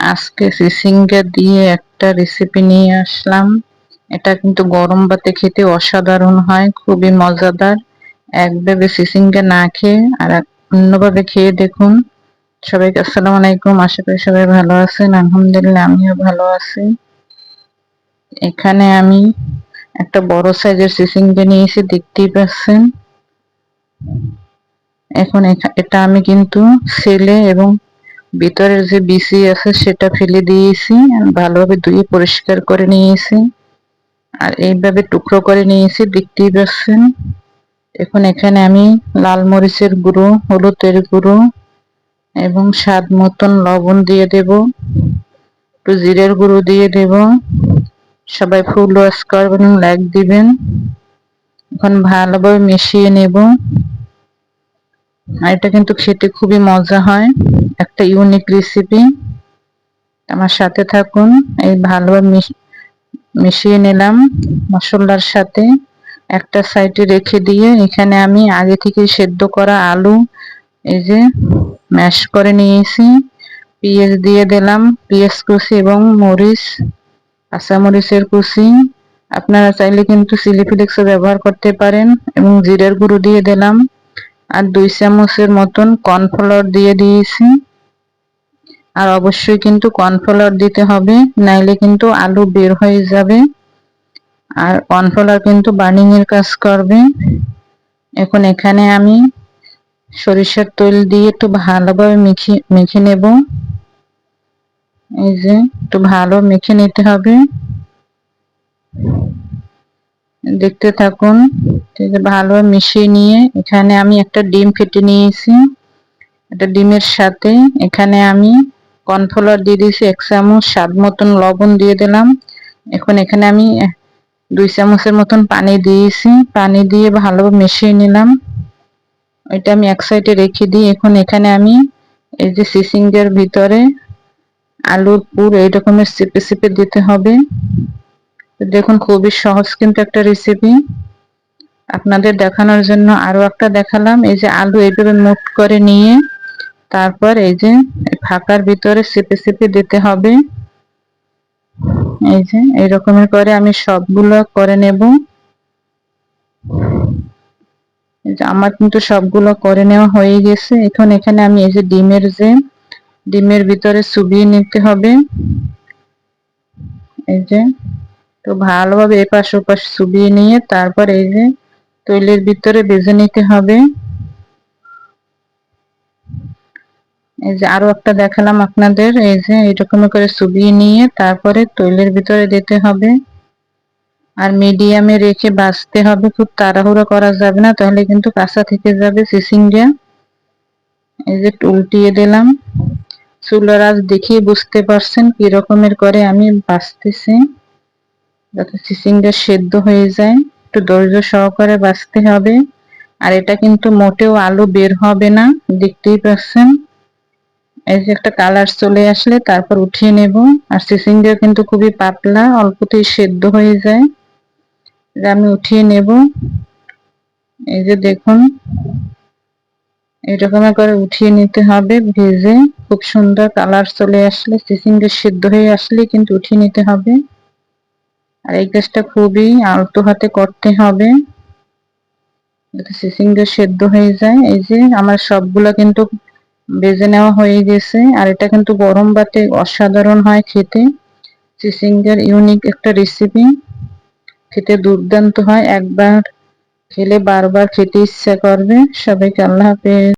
আজকে সিসিঙ্গা দিয়ে একটা রেসিপি নিয়ে আসলাম। এটা কিন্তু গরম ভাতে খেতে অসাধারণ হয়, খুবই মজাদার। একভাবে সিসিঙ্গা না খেয়ে আর অন্যভাবে খেয়ে দেখুন। সবাইকে আসসালামু আলাইকুম, আশা করি সবাই ভালো আছেন। আলহামদুলিল্লাহ, আমিও ভালো আছি। এখানে আমি একটা বড় সাইজের সিসিঙ্গা নিয়েছি, দেখতেই পাচ্ছেন। এখন এটা আমি কিন্তু ছেলে এবং ভিতরের যে বিসি আছে সেটা ফেলে দিয়েছি ভালোভাবে ধুয়ে পরিষ্কার করে নিয়েছি। আর এইভাবে টুকরো করে নিয়েছি, দেখতেই পাচ্ছেন। এখন এখানে আমি লাল মরিচের গুঁড়ো, হলুদের গুঁড়ো এবং স্বাদ মতন লবণ দিয়ে দেব। একটু জিরের গুঁড়ো দিয়ে দেব। সবাই ফুল ওয়াশ করবেন, লাইক দিবেন। এখন ভালোভাবে মিশিয়ে নেব। আর এটা কিন্তু খেতে খুবই মজা হয়। একটা ইউনিক রেসিপি আমার সাথে থাকুন। এই ভালোভাবে মিশিয়ে নিলাম মশলার সাথে। একটা সাইডে রেখে দিয়ে এখানে আমি আগে থেকে সেদ্ধ করা আলু এই যে ম্যাশ করে নিয়েছি। পেঁয়াজ দিয়ে দিলাম। পেঁয়াজ কুচি এবং মরিচ, কাঁচামরিচের কুচি। আপনারা চাইলে কিন্তু চিলি ব্যবহার করতে পারেন এবং জিরের গুঁড়ো দিয়ে দিলাম। আর দুই চামচের মতন কর্নফ্লাওয়ার দিয়ে দিয়েছি। আর অবশ্যই কিন্তু কর্নফ্লাওয়ার দিতে হবে, নাইলে কিন্তু আলু বের হয়ে যাবে। আর কর্নফ্লাওয়ার কিন্তু বার্নিং এর কাজ করবে। এখন এখানে আমি সরিষার তেল দিয়ে একটু ভালোভাবে মেখে মেখে নেব। এই যে একটু ভালো মেখে নিতে হবে। দেখতে থাকুন। ভালো মিশিয়ে নিয়ে, এখানে আমি একটা ডিম ফেটে নিয়েছি। এটা ডিমের সাথে। এখানে আমি কর্নফ্লাওয়ার দিয়ে দিয়েছি এক চামচ স্বাদ মতন লবণ দিয়ে দিলাম। এখন এখানে আমি দুই চামচের মতন পানি দিয়েছি। পানি দিয়ে ভালো মিশিয়ে নিলাম। এটা আমি এক সাইডে রেখে দিই। এখন এখানে আমি এই যে সিসিংয়ের ভিতরে আলুর পুর এই রকমের চেপে চেপে দিতে হবে। দেখুন, খুবই সহজ কিন্তু একটা রেসিপি আপনাদের দেখানোর জন্য আরও একটা দেখালাম। এই যে আলু এইভাবে মুট করে নিয়ে, তারপর এই যে ফাঁকার ভিতরে চেপে চেপে দিতে হবে। এই যে এই রকমের করে আমি সবগুলো করে নেব। আমার কিন্তু সবগুলো করে নেওয়া হয়ে গেছে। এখন এখানে আমি এই যে ডিমের যে, ডিমের ভিতরে চুবিয়ে নিতে হবে। এই যে তো ভালোভাবে এপাশ ওপাশ চুবিয়ে নিয়ে তারপর এই যে তৈলের ভিতরে বেজে নিতে হবে। এই যে আরও একটা দেখালাম আপনাদের, এই যে এরকম করে চুবিয়ে নিয়ে তারপরে তৈলের ভিতরে দিতে হবে। আর মিডিয়ামে রেখে বাঁচতে হবে, খুব তাড়াহুড়ো করা যাবে না, তাহলে কিন্তু কাঁচা থেকে যাবে সিসিংটা। এই যে উল্টিয়ে দিলাম। চুলার আজ দেখিয়ে বুঝতে পারছেন কি রকমের করে আমি বাঁচতেছি। যাতে সিসিংটা সেদ্ধ হয়ে যায়। একটু ধৈর্য সহকারে বাঁচতে হবে। আর এটা কিন্তু মোটেও আলু বের হবে না, দেখতেই পাচ্ছেন। এই যে একটা কালার চলে আসলে তারপর উঠিয়ে নেব। আর সিসিংটা কিন্তু খুবই পাতলা, অল্পতেই সেদ্ধ হয়ে যায়। আমি উঠিয়ে নেব। এই যে দেখুন, এরকম করে উঠিয়ে নিতে হবে, ভেজে। খুব সুন্দর কালার চলে আসলে সিসিংটা সিদ্ধ হয়ে আসলে কিন্তু উঠিয়ে নিতে হবে। আর এই কাজটা খুবই আলতো হাতে করতে হবে সিসিংটা সেদ্ধ হয়ে যায়। এই যে আমার সবগুলো কিন্তু বেজে নেওয়া হয়ে গেছে, আর এটা কিন্তু গরম ভাতে অসাধারণ হয় খেতে। চিসিঙ্গের ইউনিক একটা রেসিপি, খেতে দুর্দান্ত হয়। একবার খেলে বারবার খেতে ইচ্ছা করবে। সবাইকে আল্লাহ হাফেজ।